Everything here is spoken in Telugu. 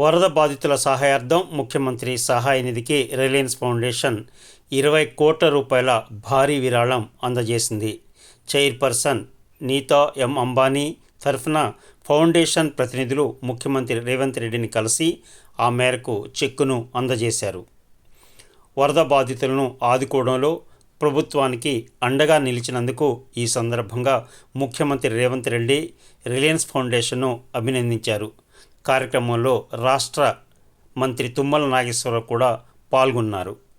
వరద బాధితుల సహాయార్థం ముఖ్యమంత్రి సహాయ నిధికి రిలయన్స్ ఫౌండేషన్ ఇరవై కోట్ల రూపాయల భారీ విరాళం అందజేసింది. చైర్పర్సన్ నీతా ఎం అంబానీ తరఫున ఫౌండేషన్ ప్రతినిధులు ముఖ్యమంత్రి రేవంత్ రెడ్డిని కలిసి ఆ మేరకు చెక్కును అందజేశారు. వరద బాధితులను ఆదుకోవడంలో ప్రభుత్వానికి అండగా నిలిచినందుకు ఈ సందర్భంగా ముఖ్యమంత్రి రేవంత్ రెడ్డి రిలయన్స్ ఫౌండేషన్ను అభినందించారు. కార్యక్రమంలో రాష్ట్ర మంత్రి తుమ్మల నాగేశ్వరరావు కూడా పాల్గొన్నారు.